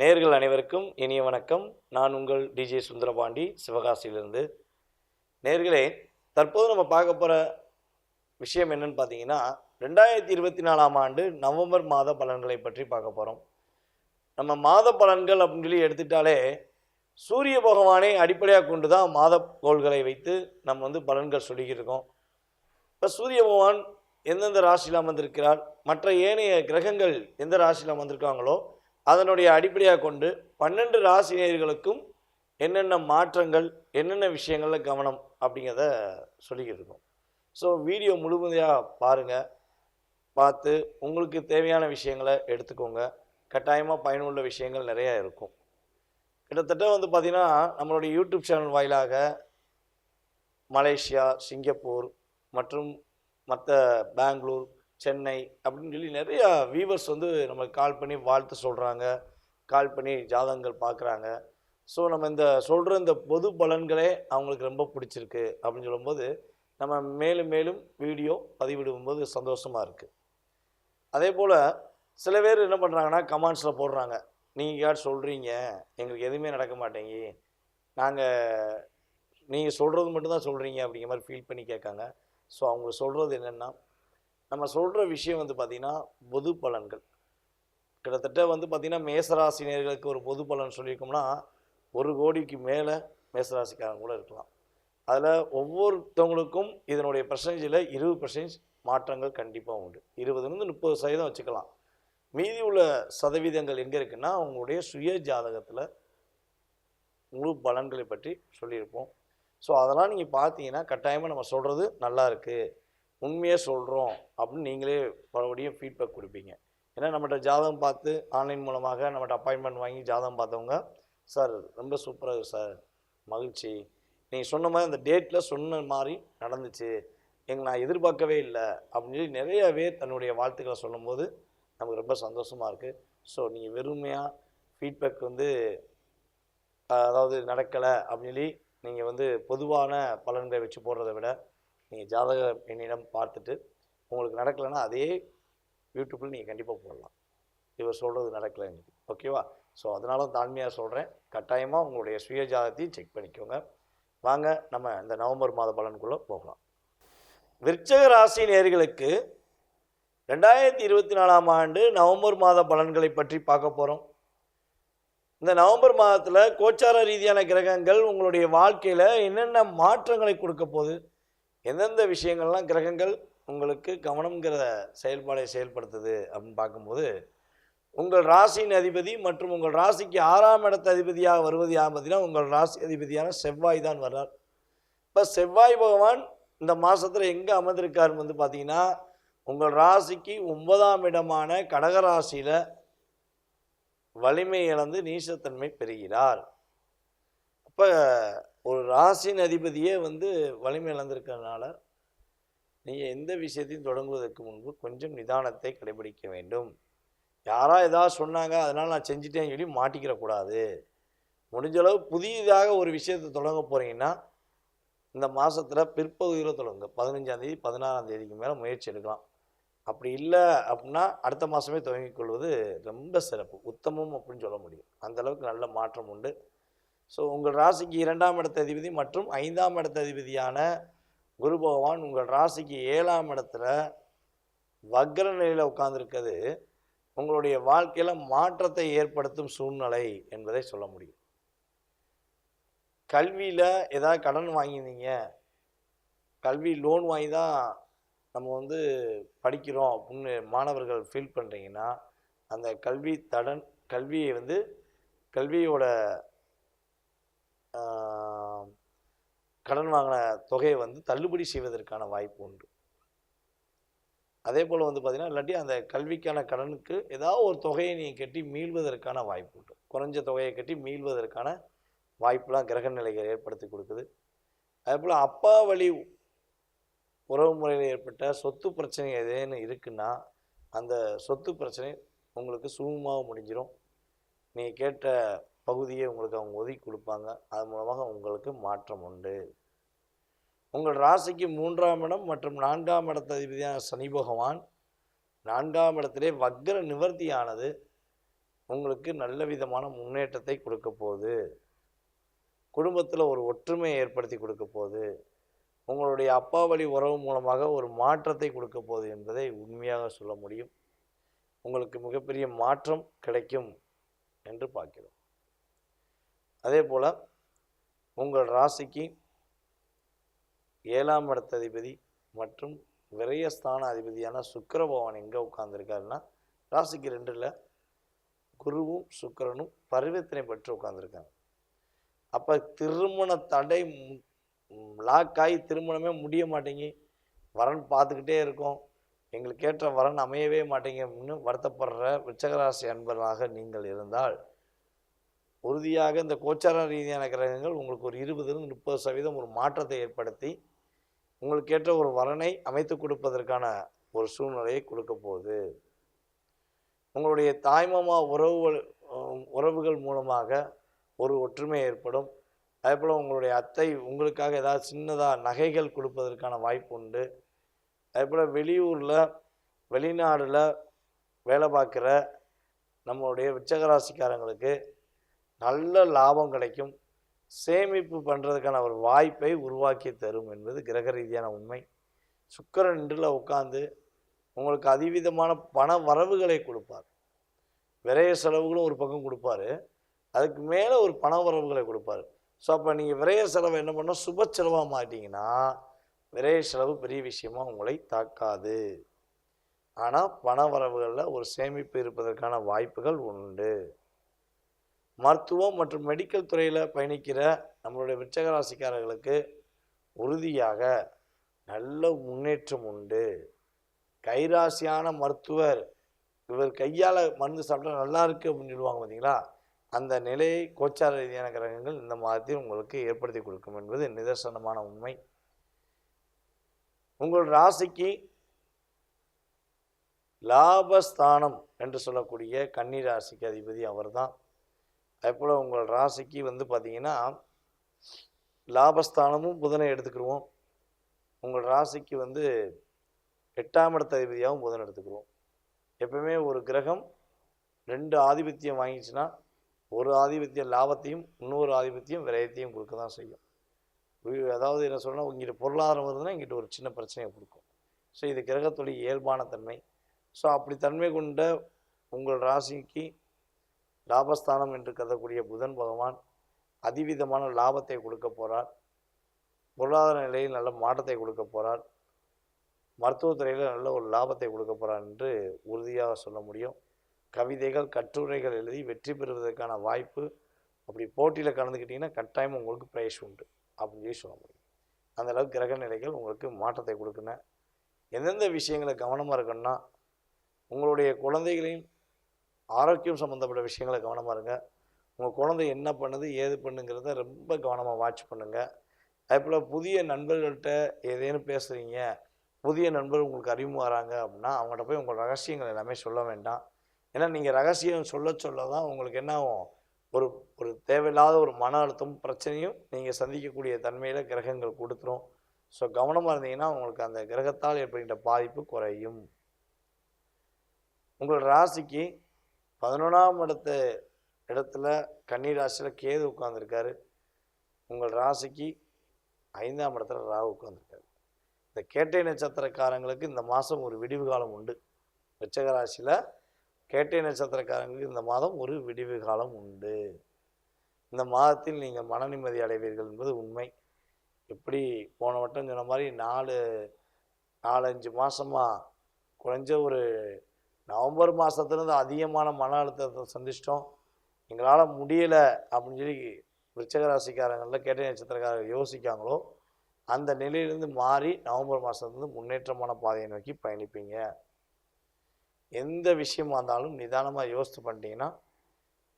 நேர்கள் அனைவருக்கும் இனிய வணக்கம். நான் உங்கள் டிஜே சுந்தரபாண்டி சிவகாசியிலிருந்து. நேர்களே தற்போது நம்ம பார்க்க போகிற விஷயம் என்னன்னு பார்த்தீங்கன்னா ரெண்டாயிரத்தி இருபத்தி நாலாம் ஆண்டு நவம்பர் மாத பலன்களை பற்றி பார்க்க போகிறோம் நம்ம மாத பலன்கள் அப்படின்னு சொல்லி எடுத்துட்டாலே சூரிய பகவானை அடிப்படையாக கொண்டு தான் மாத கோள்களை வைத்து நம்ம வந்து பலன்கள் சொல்லிக்கிட்டு இருக்கோம். இப்போ சூரிய பகவான் எந்தெந்த ராசியில் அமர்ந்திருக்கிறார் மற்ற ஏனைய கிரகங்கள் எந்த ராசியில் அமர்ந்திருக்காங்களோ அதனுடைய அடிப்படையாக கொண்டு பன்னெண்டு ராசினியர்களுக்கும் என்னென்ன மாற்றங்கள் என்னென்ன விஷயங்களில் கவனம் அப்படிங்கிறத சொல்லிக்கிட்டு இருக்கோம். ஸோ வீடியோ முழுமையாக பாருங்கள் பார்த்து உங்களுக்கு தேவையான விஷயங்களை எடுத்துக்கோங்க. கட்டாயமாக பயனுள்ள விஷயங்கள் நிறையா இருக்கும். கிட்டத்தட்ட வந்து பார்த்திங்கன்னா நம்மளுடைய யூடியூப் சேனல் வாயிலாக மலேசியா சிங்கப்பூர் மற்றும் மற்ற பெங்களூர் சென்னை அப்படின்னு சொல்லி நிறையா வியூவர்ஸ் வந்து நம்மளுக்கு கால் பண்ணி வாழ்த்து சொல்கிறாங்க கால் பண்ணி ஜாதகங்கள் பார்க்குறாங்க. ஸோ நம்ம இந்த சொல்கிற இந்த பொது பலன்களே அவங்களுக்கு ரொம்ப பிடிச்சிருக்கு அப்படின்னு சொல்லும்போது நம்ம மேலும் மேலும் வீடியோ பதிவிடும்போது சந்தோஷமாக இருக்குது அதே போல் சில பேர் என்ன பண்ணுறாங்கன்னா கமெண்ட்ஸில் போடுறாங்க. நீங்கள் யார் சொல்கிறீங்க எங்களுக்கு எதுவுமே நடக்க மாட்டேங்கி. நாங்கள் நீங்கள் சொல்கிறது மட்டும்தான் சொல்கிறீங்க அப்படிங்கிற மாதிரி ஃபீல் பண்ணி கேட்காங்க. ஸோ அவங்க சொல்கிறது என்னென்னா நம்ம சொல்கிற விஷயம் வந்து பார்த்திங்கன்னா பொது பலன்கள். கிட்டத்தட்ட வந்து பார்த்திங்கன்னா மேசராசினியர்களுக்கு ஒரு பொது பலன் சொல்லியிருக்கோம்னா ஒரு கோடிக்கு மேலே மேசராசிக்காரங்க கூட இருக்கலாம். அதில் ஒவ்வொருத்தவங்களுக்கும் இதனுடைய பர்சன்டேஜில் இருபது பர்சன்டேஜ் மாற்றங்கள் கண்டிப்பாக உண்டு. இருபதுலேருந்து முப்பது சதவீதம் வச்சுக்கலாம். மீதி உள்ள சதவீதங்கள் எங்கே இருக்குன்னா அவங்களுடைய சுய ஜாதகத்தில் முழு பலன்களை பற்றி சொல்லியிருப்போம். ஸோ அதெல்லாம் நீங்கள் பார்த்தீங்கன்னா கட்டாயமாக நம்ம சொல்கிறது நல்லா இருக்குது உண்மையாக சொல்கிறோம் அப்படின்னு நீங்களே மறுபடியும் ஃபீட்பேக் கொடுப்பீங்க. ஏன்னா நம்மகிட்ட ஜாதகம் பார்த்து ஆன்லைன் மூலமாக நம்மகிட்ட அப்பாயின்மெண்ட் வாங்கி ஜாதகம் பார்த்தவங்க சார் ரொம்ப சூப்பராக சார். மகிழ்ச்சி. நீங்கள் சொன்ன மாதிரி அந்த டேட்டில் சொன்ன மாதிரி நடந்துச்சு. எங்க நான் எதிர்பார்க்கவே இல்லை அப்படின்னு சொல்லி நிறைய பேர் தன்னுடைய வாழ்த்துக்களை சொல்லும்போது நமக்கு ரொம்ப சந்தோஷமாக இருக்குது ஸோ நீங்கள் வெறுமையாக ஃபீட்பேக் வந்து அதாவது நடக்கலை அப்படின்னு சொல்லி நீங்கள் வந்து பொதுவான பலன்களை வச்சு போடுறத விட நீங்கள் ஜாதக என்னிடம் பார்த்துட்டு உங்களுக்கு நடக்கலைன்னா அதே யூடியூப்பில் நீங்கள் கண்டிப்பாக போடலாம். இவர் சொல்கிறது நடக்கலைன்னு ஓகேவா ஸோ அதனால தாழ்மையாக சொல்கிறேன் கட்டாயமாக உங்களுடைய சுய ஜாதகத்தையும் செக் பண்ணிக்கோங்க. வாங்க நம்ம இந்த நவம்பர் மாத பலனுக்குள்ளே போகலாம். விருச்சக ராசி நேர்களுக்கு ரெண்டாயிரத்தி இருபத்தி நாலாம் ஆண்டு நவம்பர் மாத பலன்களை பற்றி பார்க்க போகிறோம் இந்த நவம்பர் மாதத்தில் கோச்சார ரீதியான கிரகங்கள் உங்களுடைய வாழ்க்கையில் என்னென்ன மாற்றங்களை கொடுக்க போகுது? எந்தெந்த விஷயங்கள்லாம் கிரகங்கள் உங்களுக்கு கவனம்ங்கிற செயல்பாடை செயல்படுத்துது அப்படின்னு பார்க்கும்போது உங்கள் ராசியின் அதிபதி மற்றும் உங்கள் ராசிக்கு ஆறாம் இடத்து அதிபதியாக வருவது யார் பார்த்தீங்கன்னா உங்கள் ராசி அதிபதியான செவ்வாய் தான் வர்றார். இப்போ செவ்வாய் பகவான் இந்த மாதத்தில் எங்கே அமர்ந்திருக்காருன்னு வந்து பார்த்தீங்கன்னா உங்கள் ராசிக்கு ஒன்பதாம் இடமான கடகராசியில் வலிமை இழந்து நீசத்தன்மை பெறுகிறார். அப்போ ஒரு ராசியின் அதிபதியே வந்து வலிமை இழந்திருக்கிறதுனால நீங்கள் எந்த விஷயத்தையும் தொடங்குவதற்கு முன்பு கொஞ்சம் நிதானத்தை கடைபிடிக்க வேண்டும். யாராக ஏதாவது சொன்னாங்க அதனால் நான் செஞ்சிட்டேன்னு சொல்லி மாட்டிக்கிறக்கூடாது. முடிஞ்ச அளவு புதியதாக ஒரு விஷயத்தை தொடங்க போகிறீங்கன்னா இந்த மாதத்தில் பிற்பகுதியில் தொடங்க பதினஞ்சாந்தேதி பதினாறாம் தேதிக்கு மேலே முயற்சி எடுக்கலாம். அப்படி இல்லை அப்படின்னா அடுத்த மாதமே துவங்கிக் கொள்வது ரொம்ப சிறப்பு. உத்தமம் அப்படின்னு சொல்ல முடியும். அந்தளவுக்கு நல்ல மாற்றம் உண்டு. ஸோ உங்கள் ராசிக்கு இரண்டாம் இடத்த அதிபதி மற்றும் ஐந்தாம் இடத்த அதிபதியான குரு பகவான் உங்கள் ராசிக்கு ஏழாம் இடத்துல வக்ர நிலையில் உட்கார்ந்துருக்கிறது. உங்களுடைய வாழ்க்கையில் மாற்றத்தை ஏற்படுத்தும் சூழ்நிலை என்பதை சொல்ல முடியும். கல்வியில் ஏதாவது கடன் வாங்கியிருந்தீங்க. கல்வி லோன் வாங்கி தான் நம்ம வந்து படிக்கிறோம் அப்படின்னு மாணவர்கள் ஃபீல் பண்ணுறீங்கன்னா அந்த கல்வி தடன் கல்வியை வந்து கல்வியோட கடன் வாங்கின தொகையை வந்து தள்ளுபடி செய்வதற்கான வாய்ப்பு உண்டு. அதே போல் வந்து பார்த்திங்கன்னா இல்லாட்டி அந்த கல்விக்கான கடனுக்கு ஏதாவது ஒரு தொகையை நீங்கள் கட்டி மீள்வதற்கான வாய்ப்பு உண்டு. குறைஞ்ச தொகையை கட்டி மீள்வதற்கான வாய்ப்பெலாம் கிரக நிலைகள் ஏற்படுத்தி கொடுக்குது. அதே போல் அப்பா வழி உறவு முறையில் ஏற்பட்ட சொத்து பிரச்சனை எதேன்னு இருக்குன்னா அந்த சொத்து பிரச்சனை உங்களுக்கு சுகமாக முடிஞ்சிடும் நீங்கள் கேட்ட பகுதியை உங்களுக்கு அவங்க ஒதுக்கி கொடுப்பாங்க. அது மூலமாக உங்களுக்கு மாற்றம் உண்டு. உங்கள் ராசிக்கு மூன்றாம் இடம் மற்றும் நான்காம் இடத்த அதிபதியான சனி பகவான். நான்காம் இடத்திலே வக்ர நிவர்த்தியானது உங்களுக்கு நல்ல விதமான முன்னேற்றத்தை கொடுக்க போகுது. குடும்பத்தில் ஒரு ஒற்றுமையை ஏற்படுத்தி கொடுக்க போகுது. உங்களுடைய அப்பா வழி உறவு மூலமாக ஒரு மாற்றத்தை கொடுக்க போகுது என்பதை உண்மையாக சொல்ல முடியும். உங்களுக்கு மிகப்பெரிய மாற்றம் கிடைக்கும் என்று பார்க்கிறோம். அதே போல் உங்கள் ராசிக்கு ஏழாம் இடத்த அதிபதி மற்றும் விரயஸ்தான அதிபதியான சுக்கரபவான் எங்கே உட்காந்துருக்காருன்னா ராசிக்கு ரெண்டில் குருவும் சுக்கிரனும் பரிவர்த்தனை பெற்று உட்காந்துருக்காங்க அப்போ திருமண தடை லாக் ஆகி திருமணமே முடிய மாட்டேங்கி வரன் பார்த்துக்கிட்டே இருக்கோம். எங்களுக்கு ஏற்ற வரன் அமையவே மாட்டேங்குன்னு வருத்தப்படுற விச்சகராசி அன்பர்களாக நீங்கள் இருந்தால் உறுதியாக இந்த கோச்சார ரீதியான கிரகங்கள் உங்களுக்கு ஒரு இருபதுலேருந்து முப்பது சதவீதம் ஒரு மாற்றத்தை ஏற்படுத்தி உங்களுக்கு ஏற்ற ஒரு வரனை அமைத்து கொடுப்பதற்கான ஒரு சூழ்நிலையை கொடுக்க போகுது. உங்களுடைய தாய்மாமா உறவுகள் உறவுகள் மூலமாக ஒரு ஒற்றுமை ஏற்படும். அதே போல் உங்களுடைய அத்தை உங்களுக்காக ஏதாவது சின்னதாக நகைகள் கொடுப்பதற்கான வாய்ப்பு உண்டு. அதே போல் வெளியூரில் வெளிநாடில் வேலை பார்க்குற நம்மளுடைய விச்சகராசிக்காரங்களுக்கு நல்ல லாபம் கிடைக்கும். சேமிப்பு பண்ணுறதுக்கான ஒரு வாய்ப்பை உருவாக்கி தரும் என்பது கிரக ரீதியான உண்மை. சுக்கரன் இன்றில் உட்காந்து உங்களுக்கு அதிவிதமான பண வரவுகளை கொடுப்பார். விரைய செலவுகளும் ஒரு பக்கம் கொடுப்பாரு. அதுக்கு மேலே ஒரு பண வரவுகளை கொடுப்பாரு. ஸோ அப்போ நீங்கள் விரைய செலவை என்ன பண்ணால் சுப செலவாக மாட்டிங்கன்னா விரைய செலவு பெரிய விஷயமாக உங்களை தாக்காது. ஆனால் பண வரவுகளில் ஒரு சேமிப்பு இருப்பதற்கான வாய்ப்புகள் உண்டு. மருத்துவம் மற்றும் மெடிக்கல் துறையில் பயணிக்கிற நம்மளுடைய விச்சகராசிக்காரர்களுக்கு உறுதியாக நல்ல முன்னேற்றம் உண்டு. கைராசியான மருத்துவர் இவர் கையால் மருந்து சாப்பிட்டா நல்லா இருக்குது அப்படின்னு சொல்லுவாங்க பார்த்தீங்களா அந்த நிலையை கோச்சார ரீதியான கிரகங்கள் இந்த மாதத்தில் உங்களுக்கு ஏற்படுத்தி கொடுக்கும் என்பது நிதர்சனமான உண்மை. உங்கள் ராசிக்கு லாபஸ்தானம் என்று சொல்லக்கூடிய கன்னி ராசிக்கு அதிபதி அவர்தான். அதேபோல் உங்கள் ராசிக்கு வந்து பார்த்தீங்கன்னா லாபஸ்தானமும் புதனை எடுத்துக்கிடுவோம் உங்கள் ராசிக்கு வந்து எட்டாம் இடத்த அதிபதியாகவும் புதன் எடுத்துக்கிடுவோம் எப்பவுமே ஒரு கிரகம் ரெண்டு ஆதிபத்தியம் வாங்கிச்சுன்னா ஒரு ஆதிபத்திய லாபத்தையும் இன்னொரு ஆதிபத்தியம் விரயத்தையும் கொடுக்க தான் செய்யும் அதாவது என்ன சொல்லணும் இங்கிட்ட பொருளாதாரம் வருதுன்னா இங்கிட்ட ஒரு சின்ன பிரச்சனையை கொடுக்கும். ஸோ இது கிரகத்துடைய இயல்பான தன்மை. ஸோ அப்படி தன்மை கொண்ட உங்கள் ராசிக்கு லாபஸ்தானம் என்று கருதக்கூடிய புதன் பகவான் அதிவிதமான லாபத்தை கொடுக்க போகிறார் பொருளாதார நிலையில் நல்ல மாற்றத்தை கொடுக்க போகிறார் மருத்துவத்துறையில் நல்ல ஒரு லாபத்தை கொடுக்க போகிறார் என்று உறுதியாக சொல்ல முடியும். கவிதைகள் கட்டுரைகள் எழுதி வெற்றி பெறுவதற்கான வாய்ப்பு அப்படி போட்டியில் கலந்துக்கிட்டிங்கன்னா கட்டாயம் உங்களுக்கு ப்ரைஸ் உண்டு அப்படின்னு சொல்லி சொல்ல முடியும். அந்த அளவுக்கு கிரக நிலைகள் உங்களுக்கு மாற்றத்தை கொடுக்குன. எந்தெந்த விஷயங்களை கவனமாக இருக்கணும்னா உங்களுடைய குழந்தைகளின் ஆரோக்கியம் சம்மந்தப்பட்ட விஷயங்களை கவனமாக இருங்க. உங்கள் குழந்தை என்ன பண்ணுது ஏது பண்ணுங்கிறத ரொம்ப கவனமாக வாட்ச் பண்ணுங்கள் அதே போல் புதிய நண்பர்கள்ட்ட ஏதேனும் பேசுகிறீங்க புதிய நண்பர் உங்களுக்கு அறிமுகம் வராங்க அப்படின்னா அவங்கள்ட்ட போய் உங்கள் ரகசியங்கள் எல்லாமே சொல்ல வேண்டாம். ஏன்னா நீங்கள் ரகசியம் சொல்ல சொல்ல தான் உங்களுக்கு என்ன ஆகும்? ஒரு ஒரு தேவையில்லாத ஒரு மன அழுத்தம் பிரச்சனையும் நீங்கள் சந்திக்கக்கூடிய தன்மையில் கிரகங்கள் கொடுத்துரும். ஸோ கவனமாக இருந்தீங்கன்னா உங்களுக்கு அந்த கிரகத்தால் ஏற்படுகின்ற பாதிப்பு குறையும். உங்கள் ராசிக்கு பதினொன்றாம் இடத்த இடத்துல கன்னி ராசியில் கேது உட்காந்துருக்காரு உங்கள் ராசிக்கு ஐந்தாம் இடத்துல ராகு உட்காந்துருக்காரு இந்த கேட்டை நட்சத்திரக்காரங்களுக்கு இந்த மாதம் ஒரு விடிவு காலம் உண்டு. விச்சக ராசியில் கேட்டை நட்சத்திரக்காரங்களுக்கு இந்த மாதம் ஒரு விடிவு காலம் உண்டு. இந்த மாதத்தில் நீங்கள் மன நிம்மதி அடைவீர்கள் என்பது உண்மை. எப்படி போன வட்டம் சொன்ன மாதிரி நாலு நாலஞ்சு மாதமாக குறைஞ்ச ஒரு நவம்பர் மாதத்துலேருந்து அதிகமான மன அழுத்தத்தை சந்திச்சிட்டோம். எங்களால் முடியலை அப்படின்னு சொல்லி விருச்சகராசிக்காரங்களில் கேட்ட நட்சத்திரக்காரர்கள் யோசிக்காங்களோ அந்த நிலையிலிருந்து மாறி நவம்பர் மாதத்துலேருந்து முன்னேற்றமான பாதையை நோக்கி பயணிப்பீங்க. எந்த விஷயமா இருந்தாலும் நிதானமாக யோசித்து பண்ணிட்டீங்கன்னா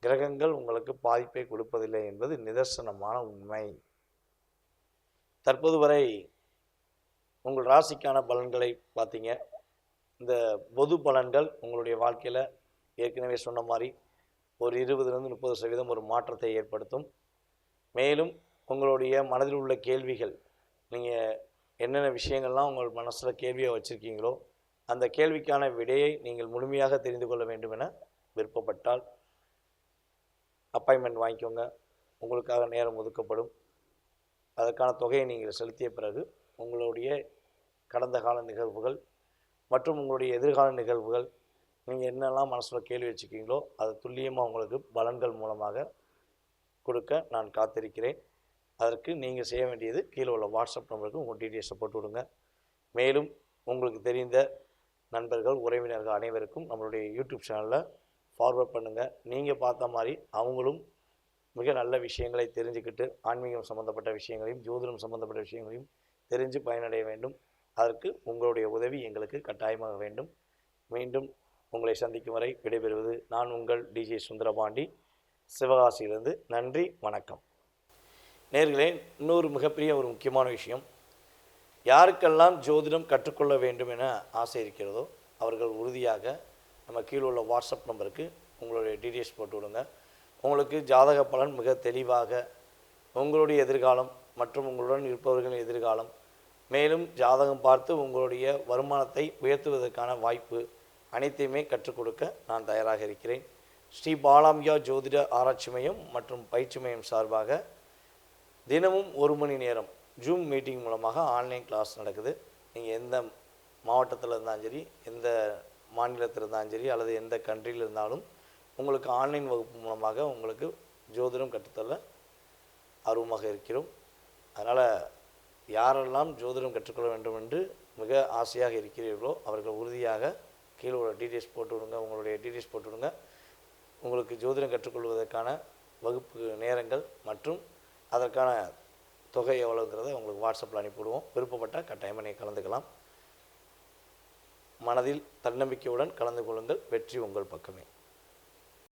கிரகங்கள் உங்களுக்கு பாதிப்பை கொடுப்பதில்லை என்பது நிதர்சனமான உண்மை. தற்போது வரை உங்கள் ராசிக்கான பலன்களை பார்த்தீங்க. இந்த பொது பலன்கள் உங்களுடைய வாழ்க்கையில் ஏற்கனவே சொன்ன மாதிரி ஒரு இருபதுலேருந்து முப்பது சதவீதம் ஒரு மாற்றத்தை ஏற்படுத்தும். மேலும் உங்களுடைய மனதில் உள்ள கேள்விகள் நீங்கள் என்னென்ன விஷயங்கள்லாம் உங்கள் மனசில் கேள்வியாக வச்சுருக்கீங்களோ அந்த கேள்விக்கான விடையை நீங்கள் முழுமையாக தெரிந்து கொள்ள வேண்டும் என விருப்பப்பட்டால் அப்பாயின்மெண்ட் வாங்கிக்கோங்க. உங்களுக்காக நேரம் ஒதுக்கப்படும். அதற்கான தொகையை நீங்கள் செலுத்திய பிறகு உங்களுடைய கடந்த கால நிகழ்வுகள் மற்றும் உங்களுடைய எதிர்கால நிகழ்வுகள் நீங்கள் என்னெல்லாம் மனசில் கேள்வி வச்சுக்கிங்களோ அதை துல்லியமாக உங்களுக்கு பலன்கள் மூலமாக கொடுக்க நான் காத்திருக்கிறேன். அதற்கு நீங்கள் செய்ய வேண்டியது கீழே உள்ள வாட்ஸ்அப் நம்பருக்கு உங்கள் டீட்டெயில்ஸை போட்டு விடுங்க. மேலும் உங்களுக்கு தெரிந்த நண்பர்கள் உறவினர்கள் அனைவருக்கும் நம்மளுடைய யூடியூப் சேனலில் ஃபார்வர்ட் பண்ணுங்கள் நீங்கள் பார்த்த மாதிரி அவங்களும் மிக நல்ல விஷயங்களை தெரிஞ்சுக்கிட்டு ஆன்மீகம் சம்மந்தப்பட்ட விஷயங்களையும் ஜோதிடம் சம்மந்தப்பட்ட விஷயங்களையும் தெரிஞ்சு பயனடைய வேண்டும். அதற்கு உங்களுடைய உதவி எங்களுக்கு கட்டாயமாக வேண்டும். மீண்டும் உங்களை சந்திக்கும் வரை விடைபெறுவது நான் உங்கள் டிஜே சுந்தரபாண்டி. சிவகாசியிலிருந்து நன்றி வணக்கம். நேர்களே இன்னொரு மிகப்பெரிய ஒரு முக்கியமான விஷயம். யாருக்கெல்லாம் ஜோதிடம் கற்றுக்கொள்ள வேண்டும் என ஆசை இருக்கிறதோ அவர்கள் உறுதியாக நம்ம கீழே உள்ள வாட்ஸ்அப் நம்பருக்கு உங்களுடைய டீட்டெயில்ஸ் போட்டு விடுங்க. உங்களுக்கு ஜாதக பலன் மிக தெளிவாக உங்களுடைய எதிர்காலம் மற்றும் உங்களுடன் இருப்பவர்களின் எதிர்காலம் மேலும் ஜாதகம் பார்த்து உங்களுடைய வருமானத்தை உயர்த்துவதற்கான வாய்ப்பு அனைத்தையுமே கற்றுக் கொடுக்க நான் தயாராக இருக்கிறேன். ஸ்ரீ பாலாம்பியா ஜோதிட ஆராய்ச்சி மையம் மற்றும் பயிற்சி மையம் சார்பாக தினமும் ஒரு மணி நேரம் ஜூம் மீட்டிங் மூலமாக ஆன்லைன் கிளாஸ் நடக்குது. நீங்கள் எந்த மாவட்டத்தில் இருந்தாலும் சரி எந்த மாநிலத்தில் இருந்தாலும் சரி அல்லது எந்த கண்ட்ரியில் இருந்தாலும் உங்களுக்கு ஆன்லைன் வகுப்பு மூலமாக உங்களுக்கு ஜோதிடம் கற்றுத்தர ஆர்வமாக இருக்கிறோம். அதனால் யாரெல்லாம் ஜோதிடம் கற்றுக்கொள்ள வேண்டும் என்று மிக ஆசையாக இருக்கிறீர்களோ அவர்கள் உறுதியாக கீழே உள்ள டீட்டெயில்ஸ் போட்டு விடுங்க உங்களுடைய டீட்டெயில்ஸ் போட்டு விடுங்க உங்களுக்கு ஜோதிடம் கற்றுக்கொள்வதற்கான வகுப்பு நேரங்கள் மற்றும் அதற்கான தொகை எவ்வளோங்கிறத உங்களுக்கு வாட்ஸ்அப்பில் அனுப்பிவிடுவோம். விருப்பப்பட்டால் கட்டாயமாக நீங்கள் கலந்துக்கலாம். மனதில் தன்னம்பிக்கையுடன் கலந்து கொள்ளுங்கள். வெற்றி உங்கள் பக்கமே.